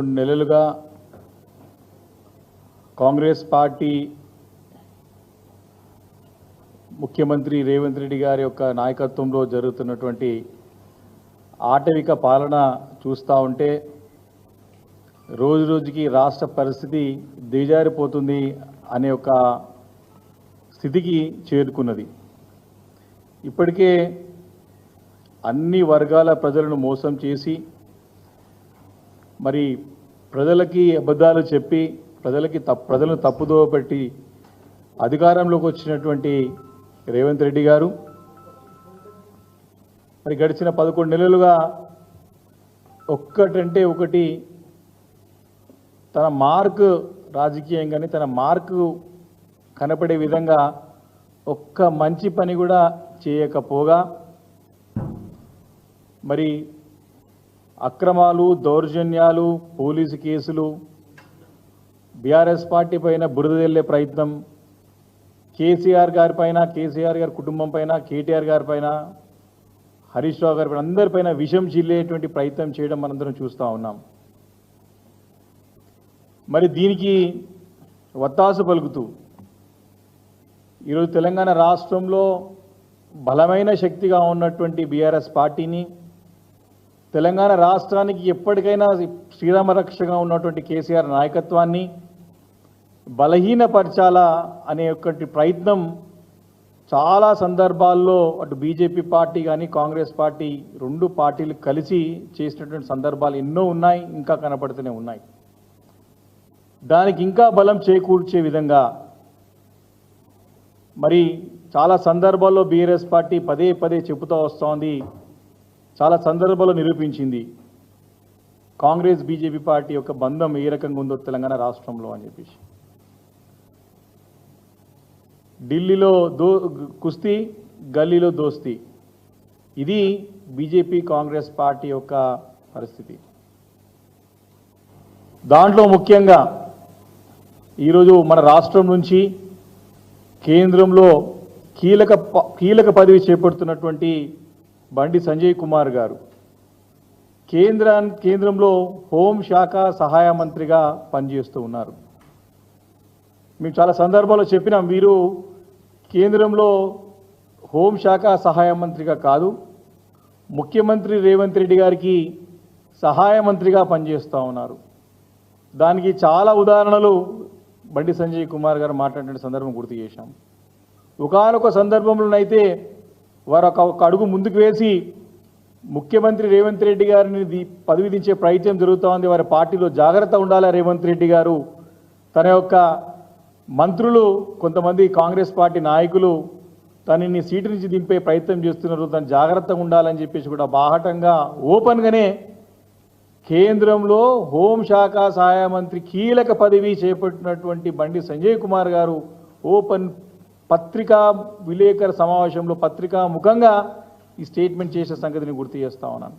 రెండు నెలలుగా కాంగ్రెస్ పార్టీ ముఖ్యమంత్రి రేవంత్ రెడ్డి గారి యొక్క నాయకత్వంలో జరుగుతున్నటువంటి ఆటవిక పాలన చూస్తూ ఉంటే రోజు రోజుకి రాష్ట్ర పరిస్థితి దిగజారిపోతుంది అనే ఒక స్థితికి చేరుకున్నది. ఇప్పటికే అన్ని వర్గాల ప్రజలను మోసం చేసి మరి ప్రజలకి అబద్ధాలు చెప్పి ప్రజలకి తప్పు ప్రజలను తప్పుదోవ పెట్టి అధికారంలోకి వచ్చినటువంటి రేవంత్ రెడ్డి గారు మరి గడిచిన పదకొండు నెలలుగా ఒక్కటంటే ఒకటి తన మార్క్ రాజకీయంగానే తన మార్కు కనపడే విధంగా ఒక్క మంచి పని కూడా చేయకపోగా మరి అక్రమాలు దౌర్జన్యాలు పోలీసు కేసులు బీఆర్ఎస్ పార్టీ పైన బురదెల్లే ప్రయత్నం కేసీఆర్ గారి పైన కేసీఆర్ గారి కుటుంబం పైన కేటీఆర్ గారి పైన హరీష్ రావు గారి పైన అందరిపైన విషం చిల్లేటువంటి ప్రయత్నం చేయడం మనందరం చూస్తూ ఉన్నాం. మరి దీనికి వత్తాసు పలుకుతూ ఈరోజు తెలంగాణ రాష్ట్రంలో బలమైన శక్తిగా ఉన్నటువంటి బీఆర్ఎస్ పార్టీని తెలంగాణ రాష్ట్రానికి ఎప్పటికైనా శ్రీరామ రక్షగా ఉన్నటువంటి కేసీఆర్ నాయకత్వాన్ని బలహీనపరచాలా అనే ఒకటి ప్రయత్నం చాలా సందర్భాల్లో అటు బీజేపీ పార్టీ కానీ కాంగ్రెస్ పార్టీ రెండు పార్టీలు కలిసి చేసినటువంటి సందర్భాలు ఎన్నో ఉన్నాయి ఇంకా కనపడుతూనే ఉన్నాయి. దానికి ఇంకా బలం చేకూర్చే విధంగా మరి చాలా సందర్భాల్లో బీఆర్ఎస్ పార్టీ పదే పదే చెబుతూ వస్తోంది. చాలా సందర్భాలు నిరూపించింది. కాంగ్రెస్ బీజేపీ పార్టీ యొక్క బంధం ఏ రకంగా ఉందో తెలంగాణ రాష్ట్రంలో అని చెప్పేసి. ఢిల్లీలో దో కుస్తీ గల్లీలో దోస్తీ. ఇది బీజేపీ కాంగ్రెస్ పార్టీ యొక్క పరిస్థితి. దాంట్లో ముఖ్యంగా ఈరోజు మన రాష్ట్రం నుంచి కేంద్రంలో కీలక ప- కీలక పదవి చేపడుతున్నటువంటి బండి సంజయ్ కుమార్ గారు. కేంద్ర కేంద్రంలో హోంశాఖ సహాయ మంత్రిగా పనిచేస్తూ ఉన్నారు. మేము చాలా సందర్భాల్లో చెప్పినాం వీరు కేంద్రంలో హోంశాఖ సహాయ మంత్రిగా కాదు ముఖ్యమంత్రి రేవంత్ రెడ్డి గారికి సహాయ మంత్రిగా పనిచేస్తూ ఉన్నారు. దానికి చాలా ఉదాహరణలు బండి సంజయ్ కుమార్ గారు మాట్లాడిన సందర్భం గుర్తు చేశాం. ఒకనొక సందర్భంలోనైతే వారు ఒక ఒక అడుగు ముందుకు వేసి ముఖ్యమంత్రి రేవంత్ రెడ్డి గారిని ది- పదవి దించే ప్రయత్నం జరుగుతూ ఉంది వారి పార్టీలో జాగ్రత్త ఉండాలి రేవంత్ రెడ్డి గారు? తన యొక్క మంత్రులు కొంతమంది కాంగ్రెస్ పార్టీ నాయకులు తనని సీటు నుంచి దింపే ప్రయత్నం చేస్తున్నారు. తను జాగ్రత్తగా ఉండాలని చెప్పేసి కూడా బాహటంగా ఓపెన్గానే కేంద్రంలో హోంశాఖ సహాయ మంత్రి కీలక పదవి చేపట్టినటువంటి బండి సంజయ్ కుమార్ గారు ఓపెన్ పత్రికా విలేకరు సమావేశంలో పత్రికా ముఖంగా ఈ స్టేట్మెంట్ చేసే సంగతిని గుర్తు చేస్తా ఉన్నాను.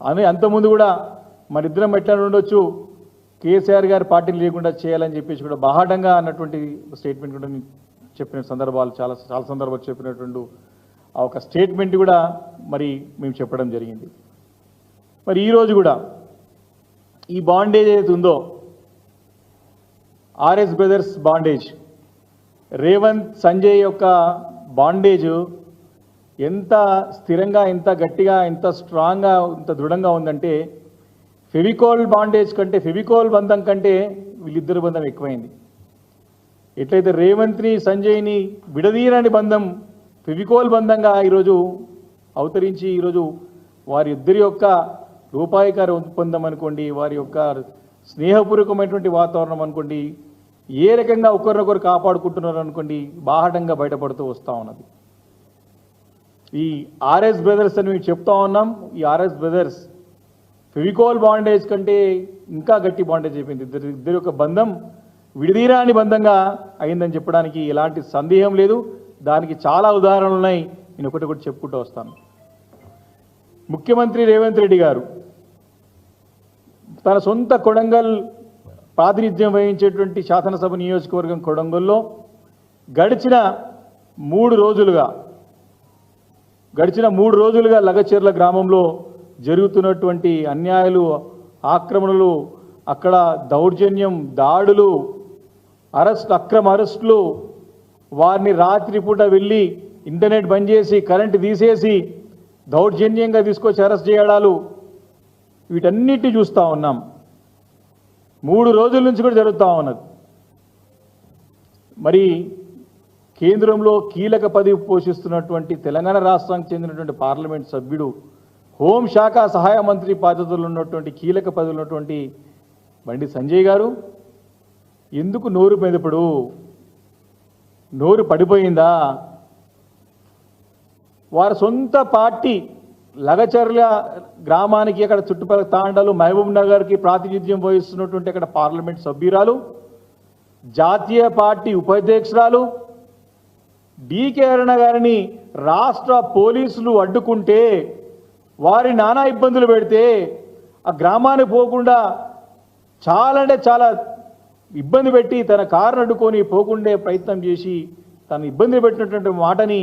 అని అంతకుముందు కూడా మరిద్దరం ఇద్దరం ఎట్లా ఉండొచ్చు? కేసీఆర్ గారి పార్టీని లేకుండా చేయాలని చెప్పేసి కూడా బాహాటంగా అన్నటువంటి స్టేట్మెంట్ కూడా చెప్పిన సందర్భాలు చాలా చాలా సందర్భాలు చెప్పినటువంటి ఆ ఒక స్టేట్మెంట్ కూడా మరి మేము చెప్పడం జరిగింది. మరి ఈరోజు కూడా ఈ బాండేజ్ ఏదైతే ఉందో RS brothers bandage Revanth Sanjay యొక్క బాండేజ్ ఎంత స్థిరంగా ఎంత గట్టిగా ఎంత స్ట్రాంగ్గా ఎంత దృఢంగా ఉందంటే ఫెవికోల్ బాండేజ్ కంటే ఫెవికోల్ బంధం కంటే వీళ్ళిద్దరి బంధం ఎక్కువైంది. ఎట్లయితే రేవంత్ని సంజయ్ని విడదీయరాని బంధం ఫెవికోల్ బంధంగా ఈరోజు అవతరించి ఈరోజు వారి ఇద్దరి యొక్క రూపాయికార ఒప్పందం అనుకోండి వారి యొక్క స్నేహపూర్వకమైనటువంటి వాతావరణం అనుకోండి ఏ రకంగా ఒకరినొకరు కాపాడుకుంటున్నారు అనుకోండి బాహటంగా బయటపడుతూ వస్తూ ఉన్నది. ఈ ఆర్ఎస్ బ్రదర్స్ అని మేము చెప్తా ఉన్నాం ఈ ఆర్ఎస్ బ్రదర్స్ ఫెవికోల్ బాండేజ్ కంటే ఇంకా గట్టి బాండేజ్ అయిపోయింది. ఇద్దరు ఇద్దరి యొక్క బంధం విడిదీరాని బంధంగా అయిందని చెప్పడానికి ఎలాంటి సందేహం లేదు. దానికి చాలా ఉదాహరణలు ఉన్నాయి. నేను ఒకటి ఒకటి చెప్పుకుంటూ వస్తాను. ముఖ్యమంత్రి రేవంత్ రెడ్డి గారు తన సొంత కొడంగల్ ప్రాతినిధ్యం వహించేటువంటి శాసనసభ నియోజకవర్గం కొడంగల్లో గడిచిన మూడు రోజులుగా గడిచిన మూడు రోజులుగా లగచెర్ల గ్రామంలో జరుగుతున్నటువంటి అన్యాయాలు ఆక్రమణలు అక్కడ దౌర్జన్యం దాడులు అరెస్ట్ అక్రమ అరెస్టులు వారిని రాత్రిపూట వెళ్ళి ఇంటర్నెట్ బంద్ చేసి కరెంటు తీసేసి దౌర్జన్యంగా తీసుకొచ్చి అరెస్ట్ చేయడాలు వీటన్నిటిని చూస్తూ ఉన్నాం. మూడు రోజుల నుంచి కూడా జరుగుతూ ఉన్నది. మరి కేంద్రంలో కీలక పదవి పోషిస్తున్నటువంటి తెలంగాణ రాష్ట్రానికి చెందినటువంటి పార్లమెంట్ సభ్యుడు హోంశాఖ సహాయ మంత్రి బాధ్యతలు ఉన్నటువంటి కీలక పదవులు ఉన్నటువంటి బండి సంజయ్ గారు ఎందుకు నోరు మెదపడు? నోరు పడిపోయిందా? వారి సొంత పార్టీ లగచర్ల గ్రామానికి అక్కడ చుట్టుపక్కల తాండాలు మహబూబ్ నగర్కి ప్రాతినిధ్యం వహిస్తున్నటువంటి అక్కడ పార్లమెంట్ సభ్యురాలు జాతీయ పార్టీ ఉపాధ్యక్షురాలు డికే అరుణ గారిని రాష్ట్ర పోలీసులు అడ్డుకుంటే వారి నానా ఇబ్బందులు పెడితే ఆ గ్రామానికి పోకుండా చాలా అంటే చాలా ఇబ్బంది పెట్టి తన కారును అడ్డుకొని పోకుండే ప్రయత్నం చేసి తను ఇబ్బంది పెట్టినటువంటి మాటని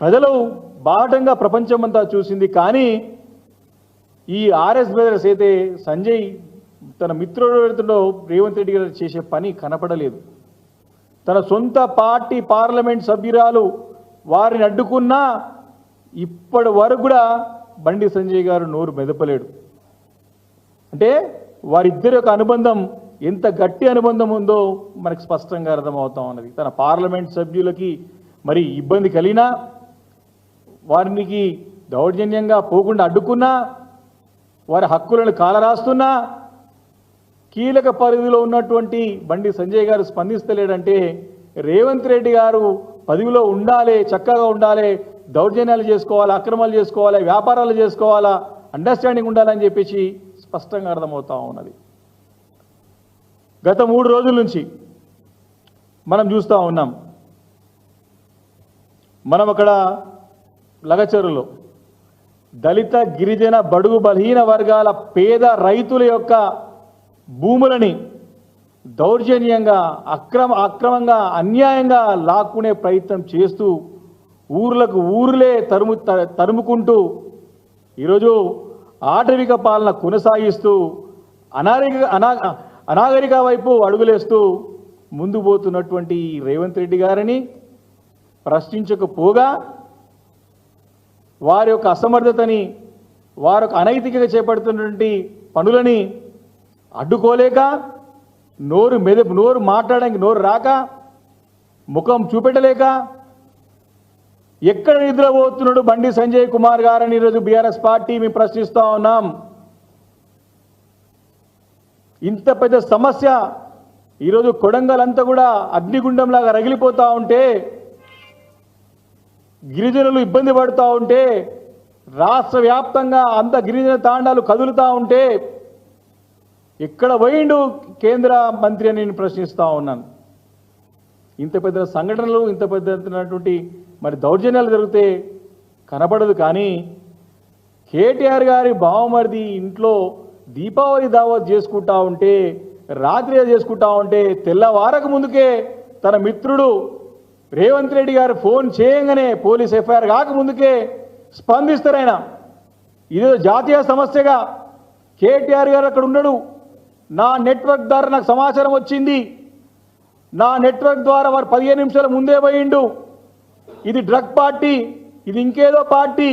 ప్రజలు బాటంగా ప్రపంచమంతా చూసింది. కానీ ఈ ఆర్ఎస్ బ్రదర్స్ అయితే సంజయ్ తన మిత్రుడితో రేవంత్ రెడ్డి గారు చేసే పని కనపడలేదు. తన సొంత పార్టీ పార్లమెంట్ సభ్యురాలు వారిని అడ్డుకున్నా ఇప్పటి వరకు కూడా బండి సంజయ్ గారు నోరు మెదపలేడు. అంటే వారిద్దరి యొక్క అనుబంధం ఎంత గట్టి అనుబంధం ఉందో మనకు స్పష్టంగా అర్థమవుతా ఉన్నది. తన పార్లమెంట్ సభ్యులకి మరి ఇబ్బంది కలిగినా వారికి దౌర్జన్యంగా పోకుండా అడ్డుకున్నా వారి హక్కులను కాలరాస్తున్నా కీలక పరిధిలో ఉన్నటువంటి బండి సంజయ్ గారు స్పందిస్తలేడంటే రేవంత్ రెడ్డి గారు పదవిలో ఉండాలి చక్కగా ఉండాలి దౌర్జన్యాలు చేసుకోవాలి అక్రమాలు చేసుకోవాలి వ్యాపారాలు చేసుకోవాలా అండర్స్టాండింగ్ ఉండాలని చెప్పేసి స్పష్టంగా అర్థమవుతా ఉన్నది. గత మూడు రోజుల నుంచి మనం చూస్తూ ఉన్నాం. మనం అక్కడ లగచరులో. దళిత గిరిజన బడుగు బలహీన వర్గాల పేద రైతుల యొక్క భూములని దౌర్జన్యంగా అక్రమ అక్రమంగా అన్యాయంగా లాక్కునే ప్రయత్నం చేస్తూ ఊర్లకు ఊర్లే తరుము త- తరుముకుంటూ ఈరోజు ఆటవిక పాలన కొనసాగిస్తూ అనాగరిక అనా అనాగరిక వైపు అడుగులేస్తూ ముందు పోతున్నటువంటి రేవంత్ రెడ్డి గారిని ప్రశ్నించకపోగా వారి యొక్క అసమర్థతని వారి యొక్క అనైతికంగా చేపడుతున్నటువంటి పనులని అడ్డుకోలేక నోరు మెద నోరు మాట్లాడడానికి నోరు రాక ముఖం చూపెట్టలేక ఎక్కడ నిద్రపోతున్నాడు బండి సంజయ్ కుమార్ గారని ఈరోజు బీఆర్ఎస్ పార్టీ మేము ప్రశ్నిస్తూ ఉన్నాం. ఇంత పెద్ద సమస్య ఈరోజు కొడంగల్ అంతా కూడా అగ్నిగుండంలాగా రగిలిపోతూ ఉంటే గిరిజనులు ఇబ్బంది పడుతూ ఉంటే రాష్ట్ర వ్యాప్తంగా అంత గిరిజన తాండాలు కదులుతూ ఉంటే ఎక్కడ పోయిండు కేంద్ర మంత్రి అని నేను ప్రశ్నిస్తూ ఉన్నాను. ఇంత పెద్ద సంఘటనలు ఇంత పెద్దటువంటి మరి దౌర్జన్యాలు జరిగితే కనపడదు కానీ కేటీఆర్ గారి బావమరిది ఇంట్లో దీపావళి దావత్ చేసుకుంటా ఉంటే రాత్రి చేసుకుంటా ఉంటే తెల్లవారక ముందుకే తన మిత్రుడు రేవంత్ రెడ్డి గారు ఫోన్ చేయంగానే పోలీస్ ఎఫ్ఐఆర్ కాకముందుకే స్పందిస్తారు ఆయన. ఇదేదో జాతీయ సమస్యగా. కేటీఆర్ గారు అక్కడ ఉన్నాడు. నా నెట్వర్క్ ద్వారా నాకు సమాచారం వచ్చింది. నా నెట్వర్క్ ద్వారా వారు పదిహేను నిమిషాల ముందే పోయిండు. ఇది డ్రగ్ పార్టీ ఇది ఇంకేదో పార్టీ.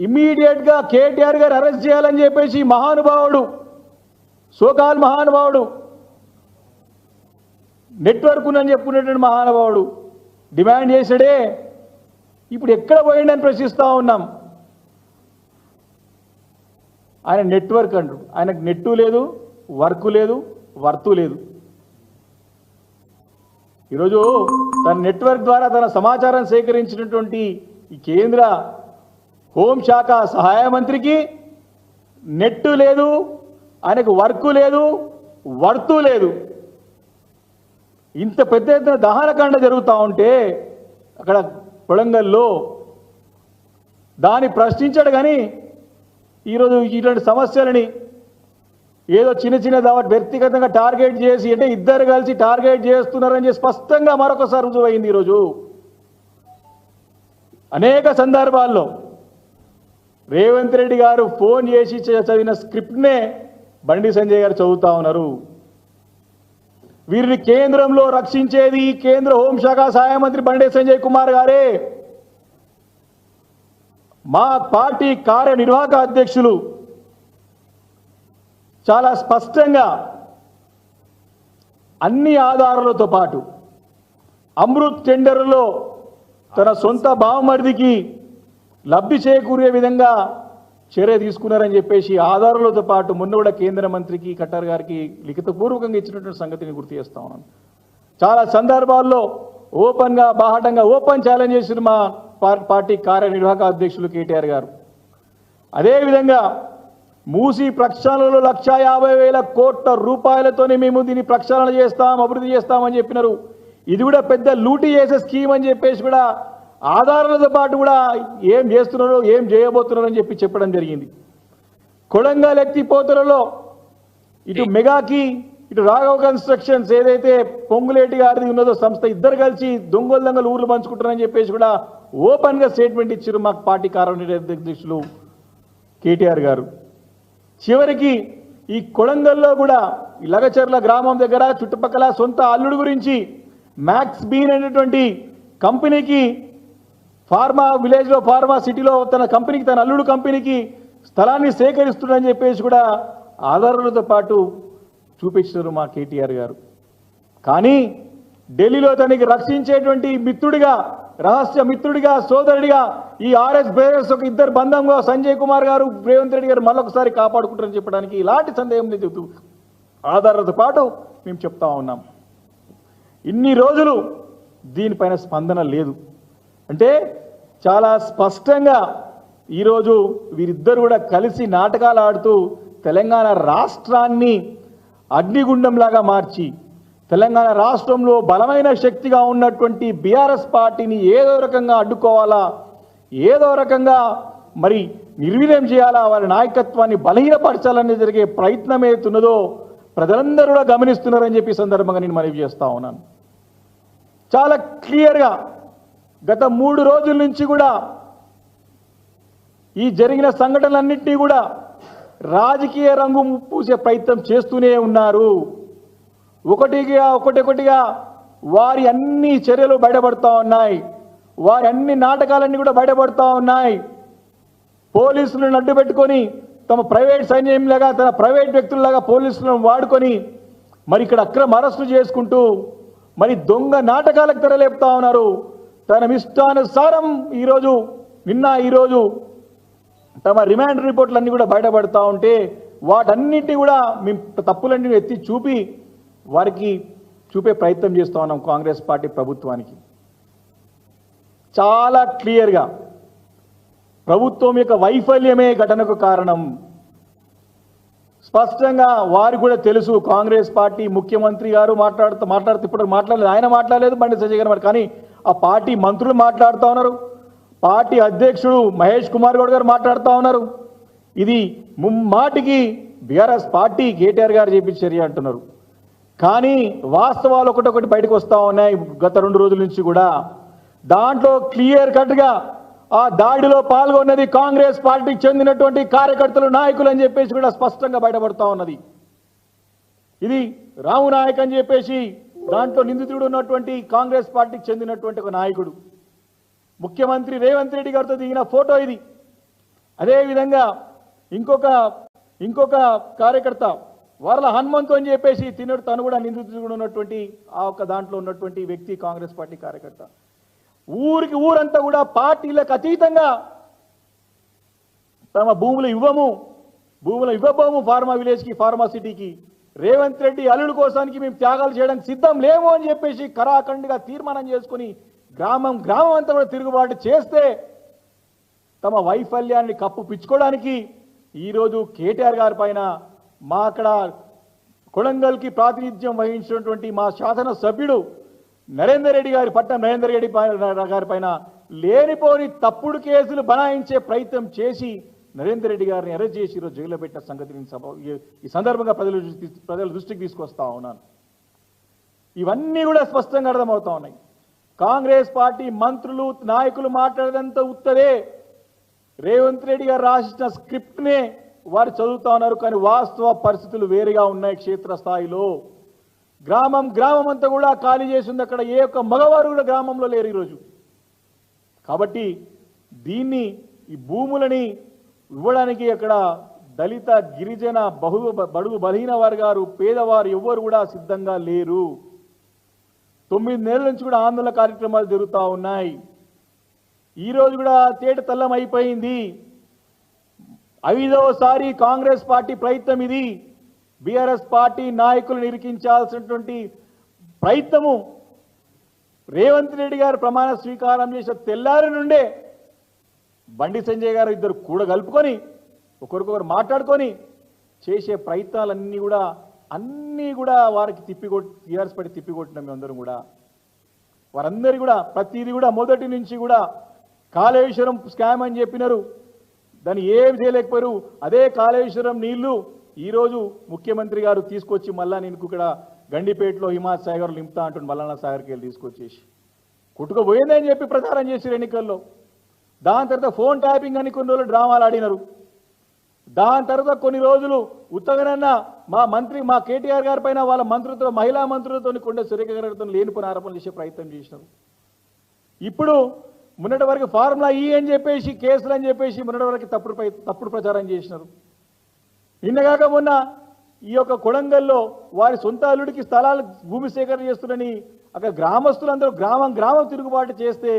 ఇమ్మీడియట్గా కేటీఆర్ గారు అరెస్ట్ చేయాలని చెప్పేసి మహానుభావుడు సోకాల్ మహానుభావుడు నెట్వర్క్ ఉందని చెప్పుకునేటువంటి మహానుభావుడు డిమాండ్ చేసాడే ఇప్పుడు ఎక్కడ పోయిండని ప్రశ్నిస్తూ ఉన్నాం. ఆయన నెట్వర్క్ అంటారు. ఆయనకు నెట్టు లేదు వర్క్ లేదు వర్తు లేదు. ఈరోజు తన నెట్వర్క్ ద్వారా తన సమాచారం సేకరించినటువంటి ఈ కేంద్ర హోంశాఖ సహాయ మంత్రికి నెట్టు లేదు ఆయనకు వర్క్ లేదు వర్తు లేదు. ఇంత పెద్ద ఎత్తున దహనకాండ జరుగుతూ ఉంటే అక్కడ కొడంగల్లో దాన్ని ప్రశ్నించాడు కానీ ఈరోజు ఇటువంటి సమస్యలని ఏదో చిన్న చిన్న దావట్ వ్యక్తిగతంగా టార్గెట్ చేసి అంటే ఇద్దరు కలిసి టార్గెట్ చేస్తున్నారని చెప్పి స్పష్టంగా మరొకసారి రుజువైంది ఈరోజు. అనేక సందర్భాల్లో రేవంత్ రెడ్డి గారు ఫోన్ చేసి చ- చదివిన స్క్రిప్ట్నే బండి సంజయ్ గారు చదువుతా ఉన్నారు. వీరిని కేంద్రంలో రక్షించేది కేంద్ర హోంశాఖ సహాయ మంత్రి బండే సంజయ్ కుమార్ గారే. మా పార్టీ కార్యనిర్వాహక అధ్యక్షులు చాలా స్పష్టంగా అన్ని ఆధారాలతో పాటు అమృత్ టెండర్లో తన సొంత బావమరిదికి లబ్ధి చేకూరే విధంగా చర్య తీసుకున్నారని చెప్పేసి ఆధారాలతో పాటు మొన్న కూడా కేంద్ర మంత్రికి కట్టర్ గారికి లిఖితపూర్వకంగా ఇచ్చినటువంటి సంగతిని గుర్తు చేస్తా ఉన్నాను చాలా సందర్భాల్లో ఓపెన్గా బాహటంగా ఓపెన్ ఛాలెంజ్ చేసిన మా పార్టీ కార్యనిర్వాహక అధ్యక్షులు కేటీఆర్ గారు. అదేవిధంగా మూసి ప్రక్షాళనలో లక్ష యాభై వేల కోట్ల రూపాయలతోనే మేము దీన్ని ప్రక్షాళన చేస్తాం అభివృద్ధి చేస్తామని చెప్పినారు. ఇది కూడా పెద్ద లూటీ చేసే స్కీమ్ అని చెప్పేసి కూడా ఆధారాలతో పాటు కూడా ఏం చేస్తున్నారో ఏం చేయబోతున్నారో అని చెప్పి చెప్పడం జరిగింది. కొడంగల్ ఎత్తిపోతలలో ఇటు మెగాకి ఇటు రాఘవ కన్స్ట్రక్షన్స్ ఏదైతే పొంగులేటి గారిది ఉన్నదో సంస్థ ఇద్దరు కలిసి దొంగలు దొంగలు ఊర్లు పంచుకుంటారని చెప్పేసి కూడా ఓపెన్గా స్టేట్మెంట్ ఇచ్చారు మాకు పార్టీ కార్యనిర్వాహక అధ్యక్షులు కేటీఆర్ గారు. చివరికి ఈ కొడంగల్లో కూడా లగచర్ల గ్రామం దగ్గర చుట్టుపక్కల సొంత అల్లుడు గురించి మ్యాక్స్ బీన్ అనేటువంటి కంపెనీకి ఫార్మా విలేజ్లో ఫార్మా సిటీలో తన కంపెనీకి తన అల్లుడు కంపెనీకి స్థలాన్ని సేకరిస్తున్నాడని చెప్పేసి కూడా ఆధారాలతో పాటు చూపించారు మా కేటీఆర్ గారు. కానీ ఢిల్లీలో తనకి రక్షించేటువంటి మిత్రుడిగా రహస్య మిత్రుడిగా సోదరుడిగా ఈ ఆర్ఎస్ బ్రేయర్స్ ఒక ఇద్దరు బంధంగా సంజయ్ కుమార్ గారు రేవంత్ రెడ్డి గారు మళ్ళొకసారి కాపాడుకుంటారని చెప్పడానికి ఇలాంటి సందేహం లేదు. ఆధారాలతో పాటు మేము చెప్తా ఉన్నాం. ఇన్ని రోజులు దీనిపైన స్పందన లేదు. అంటే చాలా స్పష్టంగా ఈరోజు వీరిద్దరు కూడా కలిసి నాటకాలు ఆడుతూ తెలంగాణ రాష్ట్రాన్ని అగ్నిగుండంలాగా మార్చి తెలంగాణ రాష్ట్రంలో బలమైన శక్తిగా ఉన్నటువంటి బీఆర్ఎస్ పార్టీని ఏదో రకంగా అడ్డుకోవాలా ఏదో రకంగా మరి నిర్వీర్యం చేయాలా వారి నాయకత్వాన్ని బలహీనపరచాలని జరిగే ప్రయత్నం ఏతున్నదో ప్రజలందరూ కూడా గమనిస్తున్నారని చెప్పి సందర్భంగా నేను మనవి చేస్తా ఉన్నాను. చాలా క్లియర్గా గత మూడు రోజుల నుంచి కూడా ఈ జరిగిన సంఘటనలన్నింటినీ కూడా రాజకీయ రంగు పూసే ప్రయత్నం చేస్తూనే ఉన్నారు. ఒకటిగా ఒకటొకటిగా వారి అన్ని చర్యలు బయటపడతా ఉన్నాయి. వారి అన్ని నాటకాలన్నీ కూడా బయటపడతా ఉన్నాయి. పోలీసులను అడ్డు పెట్టుకొని తమ ప్రైవేట్ సైన్యంలాగా తన ప్రైవేట్ వ్యక్తుల్లాగా పోలీసులను వాడుకొని మరి ఇక్కడ అక్రమ అరెస్టు చేసుకుంటూ మరి దొంగ నాటకాలకు తెరలేపుతా ఉన్నారు. తన ఇష్టానుసారం ఈరోజు నిన్న ఈరోజు తమ రిమాండ్ రిపోర్ట్లన్నీ కూడా బయటపడతా ఉంటే వాటన్నిటిని కూడా మేము తప్పులన్నీ ఎత్తి చూపి వారికి చూపే ప్రయత్నం చేస్తూ ఉన్నాం కాంగ్రెస్ పార్టీ ప్రభుత్వానికి. చాలా క్లియర్గా ప్రభుత్వం యొక్క వైఫల్యమే ఘటనకు కారణం. స్పష్టంగా వారు కూడా తెలుసు కాంగ్రెస్ పార్టీ ముఖ్యమంత్రి గారు మాట్లాడుతూ మాట్లాడుతూ ఇప్పుడు మాట్లాడలేదు. ఆయన మాట్లాడలేదు బండి సంజయ్ గారు మరి కానీ ఆ పార్టీ మంత్రులు మాట్లాడుతూ ఉన్నారు. పార్టీ అధ్యక్షుడు మహేష్ కుమార్ గౌడ్ గారు మాట్లాడుతూ ఉన్నారు. ఇది ముమ్మాటికి బీఆర్ఎస్ పార్టీ కేటీఆర్ గారు చేపించే చర్య అంటున్నారు. కానీ వాస్తవాలు ఒకటొకటి బయటకు వస్తూ ఉన్నాయి. గత రెండు రోజుల నుంచి కూడా దాంట్లో క్లియర్ కట్గా ఆ దాడిలో పాల్గొన్నది కాంగ్రెస్ పార్టీకి చెందినటువంటి కార్యకర్తలు నాయకులు అని చెప్పేసి కూడా స్పష్టంగా బయటపడుతూ ఉన్నది. ఇది రాము నాయక్ అని చెప్పేసి దాంట్లో నిందితుడు ఉన్నటువంటి కాంగ్రెస్ పార్టీకి చెందినటువంటి ఒక నాయకుడు. ముఖ్యమంత్రి రేవంత్ రెడ్డి గారితో దిగిన ఫోటో ఇది. అదేవిధంగా ఇంకొక ఇంకొక కార్యకర్త వరల హనుమంతు అని చెప్పేసి తినడు తను కూడా నిందితుడు ఉన్నటువంటి ఆ ఒక్క దాంట్లో ఉన్నటువంటి వ్యక్తి కాంగ్రెస్ పార్టీ కార్యకర్త. ఊరికి ఊరంతా కూడా పార్టీలకు అతీతంగా తమ భూములు ఇవ్వము భూములు ఇవ్వబోము ఫార్మా విలేజ్కి ఫార్మా సిటీకి. రేవంత్ రెడ్డి అల్లుడు కోసానికి మేము త్యాగాలు చేయడానికి సిద్ధం లేము అని చెప్పేసి కరాఖండిగా తీర్మానం చేసుకుని గ్రామం గ్రామం అంతా కూడా తిరుగుబాటు చేస్తే తమ వైఫల్యాన్ని కప్పు పిచ్చుకోవడానికి ఈరోజు కేటీఆర్ గారి పైన మా అక్కడ కొడంగల్కి ప్రాతినిధ్యం వహించినటువంటి మా శాసన సభ్యుడు నరేందర్ రెడ్డి గారి పట్ల నరేందర్ రెడ్డి గారి పైన లేనిపోని తప్పుడు కేసులు బనాయించే ప్రయత్నం చేసి నరేందర్ రెడ్డి గారిని అరెస్ట్ చేసి ఈరోజు జైల్లో పెట్టిన సంగతి నేను సభ ఈ- సందర్భంగా ప్రజల ప్రజల దృష్టికి తీసుకొస్తా ఉన్నాను. ఇవన్నీ కూడా స్పష్టంగా అర్థమవుతా ఉన్నాయి. కాంగ్రెస్ పార్టీ మంత్రులు నాయకులు మాట్లాడేదంతా ఉత్తరే. రేవంత్ రెడ్డి గారు రాసిన స్క్రిప్ట్నే వారు చదువుతా ఉన్నారు కానీ వాస్తవ పరిస్థితులు వేరుగా ఉన్నాయి క్షేత్రస్థాయిలో. గ్రామం గ్రామం అంతా కూడా ఖాళీ చేసింది అక్కడ. ఏ ఒక్క మగవారు కూడా గ్రామంలో లేరు ఈరోజు. కాబట్టి దీన్ని ఈ భూములని ఇవ్వడానికి అక్కడ దళిత గిరిజన బహు బడుగు బలహీన వర్గాలు పేదవారు ఎవ్వరు కూడా సిద్ధంగా లేరు. తొమ్మిది నెలల నుంచి కూడా ఆందోళన కార్యక్రమాలు జరుగుతూ ఉన్నాయి. ఈరోజు కూడా తేట తల్లం అయిపోయింది. ఐదవసారి కాంగ్రెస్ పార్టీ ప్రయత్నం ఇది. బీఆర్ఎస్ పార్టీ నాయకులు నిరికించాల్సినటువంటి ప్రయత్నము రేవంత్ రెడ్డి గారు ప్రమాణ స్వీకారం చేసిన తెల్లారి నుండే బండి సంజయ్ గారు ఇద్దరు కూడా ఒకరికొకరు మాట్లాడుకొని చేసే ప్రయత్నాలన్నీ కూడా అన్నీ కూడా వారికి తిప్పికొట్టి టీఆర్ఎస్ పడి తిప్పికొట్టిన మేమందరం కూడా. వారందరి కూడా ప్రతిదీ కూడా మొదటి నుంచి కూడా కాళేశ్వరం స్కామ్ అని చెప్పినారు. దాన్ని ఏమి చేయలేకపోయారు? అదే కాళేశ్వరం నీళ్ళు ఈరోజు ముఖ్యమంత్రి గారు తీసుకొచ్చి మళ్ళా నేను ఇక్కడ గండిపేటలో హిమాయత్ సాగర్ నింపుతా అంటుంది మల్లన్న సాగర్కి వెళ్ళి తీసుకొచ్చేసి కుట్టుకుపోయిందని చెప్పి ప్రచారం చేశారు ఎన్నికల్లో. దాని తర్వాత ఫోన్ ట్యాపింగ్ అని కొన్ని రోజులు డ్రామాలు ఆడినారు. దాని తర్వాత కొన్ని రోజులు ఉత్తగనన్న మా మంత్రి మా కేటీఆర్ గారి పైన వాళ్ళ మంత్రులతో మహిళా మంత్రులతో కొండ సురేఖ గారితో లేనిపోయిన ఆరోపణలు చేసే ప్రయత్నం చేసినారు. ఇప్పుడు మొన్నటి వరకు ఫార్ములా ఈ అని చెప్పేసి కేసులు అని చెప్పేసి మొన్నటి వరకు తప్పుడు తప్పుడు ప్రచారం చేసినారు. నిన్నగాక మొన్న ఈ యొక్క కొడంగల్లో వారి సొంత అల్లుడికి స్థలాలు భూమి సేకరణ చేస్తున్నారని అక్కడ గ్రామస్తులందరూ గ్రామం గ్రామం తిరుగుబాటు చేస్తే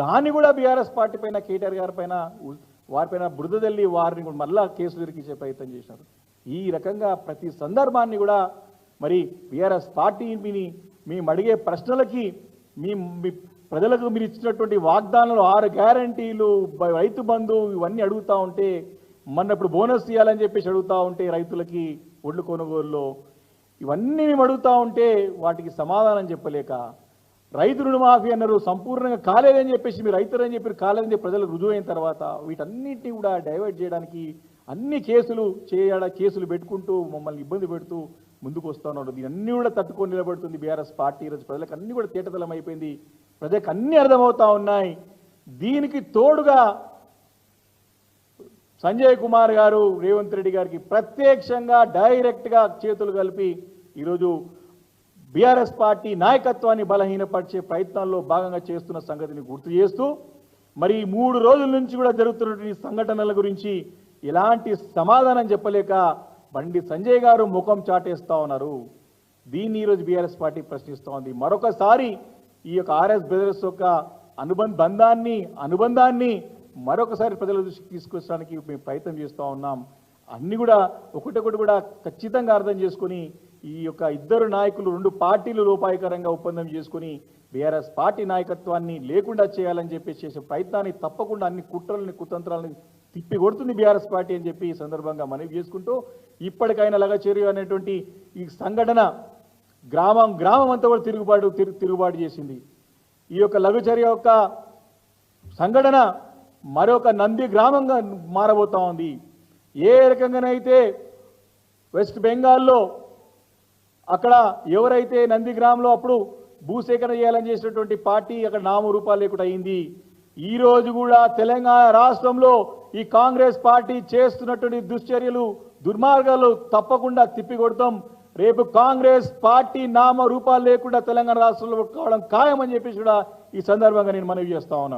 దాన్ని కూడా బీఆర్ఎస్ పార్టీ పైన కేటీఆర్ గారి పైన వారిపైన బురద తల్లి వారిని కూడా మళ్ళా కేసులు ఇరికించే ప్రయత్నం చేశారు. ఈ రకంగా ప్రతి సందర్భాన్ని కూడా మరి బీఆర్ఎస్ పార్టీని మేము అడిగే ప్రశ్నలకి మీ మీ ప్రజలకు మీరు ఇచ్చినటువంటి వాగ్దానాలు ఆరు గ్యారంటీలు రైతు బంధు ఇవన్నీ అడుగుతా ఉంటే మొన్న ఇప్పుడు బోనస్ ఇవ్వాలని చెప్పేసి అడుగుతా ఉంటే రైతులకి ఒడ్లు కొనుగోలులో ఇవన్నీ మేము అడుగుతా ఉంటే వాటికి సమాధానం చెప్పలేక రైతు రుణమాఫీ అన్నారు సంపూర్ణంగా కాలేదని చెప్పేసి మీరు రైతులని చెప్పి కాలేదని చెప్పి ప్రజలు రుజువైన తర్వాత వీటన్నిటిని కూడా డైవర్ట్ చేయడానికి అన్ని కేసులు చేయడ కేసులు పెట్టుకుంటూ మమ్మల్ని ఇబ్బంది పెడుతూ ముందుకు వస్తూ ఉన్నారు. దీన్ని కూడా తట్టుకొని నిలబడుతుంది బీఆర్ఎస్ పార్టీ ఈరోజు. ప్రజలకు అన్ని కూడా తేటతలం అయిపోయింది. ప్రజలకు అన్నీ అర్థమవుతా ఉన్నాయి. దీనికి తోడుగా సంజయ్ కుమార్ గారు రేవంత్ రెడ్డి గారికి ప్రత్యక్షంగా డైరెక్ట్గా చేతులు కలిపి ఈరోజు బీఆర్ఎస్ పార్టీ నాయకత్వాన్ని బలహీనపరిచే ప్రయత్నాల్లో భాగంగా చేస్తున్న సంగతిని గుర్తు చేస్తూ మరి మూడు రోజుల నుంచి కూడా జరుగుతున్నటువంటి సంఘటనల గురించి ఎలాంటి సమాధానం చెప్పలేక బండి సంజయ్ గారు ముఖం చాటేస్తూ ఉన్నారు. దీన్ని ఈరోజు బీఆర్ఎస్ పార్టీ ప్రశ్నిస్తూ ఉంది. మరొకసారి ఈ యొక్క ఆర్ఎస్ బ్రదర్స్ యొక్క అనుబంధ బంధాన్ని అనుబంధాన్ని మరొకసారి ప్రజల దృష్టికి తీసుకొచ్చడానికి మేము ప్రయత్నం చేస్తూ ఉన్నాం. అన్నీ కూడా ఒకటొకటి కూడా ఖచ్చితంగా అర్థం చేసుకొని ఈ యొక్క ఇద్దరు నాయకులు రెండు పార్టీలు రూపాయకరంగా ఒప్పందం చేసుకొని బీఆర్ఎస్ పార్టీ నాయకత్వాన్ని లేకుండా చేయాలని చెప్పి చేసే ప్రయత్నాన్ని తప్పకుండా అన్ని కుట్రల్ని కుతంత్రాలని తిప్పి కొడుతుంది బీఆర్ఎస్ పార్టీ అని చెప్పి ఈ సందర్భంగా మనవి చేసుకుంటూ ఇప్పటికైనా లగచర్య అనేటువంటి ఈ సంఘటన గ్రామం గ్రామం అంతా కూడా తిరుగుబాటు తిరుగుబాటు చేసింది. ఈ యొక్క లఘుచర్య యొక్క సంఘటన మరొక నంది గ్రామంగా మారబోతా ఉంది. ఏ రకంగానైతే వెస్ట్ బెంగాల్లో అక్కడ ఎవరైతే నందిగ్రామ్లో అప్పుడు భూసేకరణ చేయాలని చేసినటువంటి పార్టీ అక్కడ నామరూపాలు లేకుండా అయింది. ఈరోజు కూడా తెలంగాణ రాష్ట్రంలో ఈ కాంగ్రెస్ పార్టీ చేస్తున్నటువంటి దుశ్చర్యలు దుర్మార్గాలు తప్పకుండా తిప్పికొడతాం. రేపు కాంగ్రెస్ పార్టీ నామ రూపాలు లేకుండా తెలంగాణ రాష్ట్రంలో కావడం ఖాయమని చెప్పేసి కూడా ఈ సందర్భంగా నేను మనవి చేస్తా ఉన్నాను.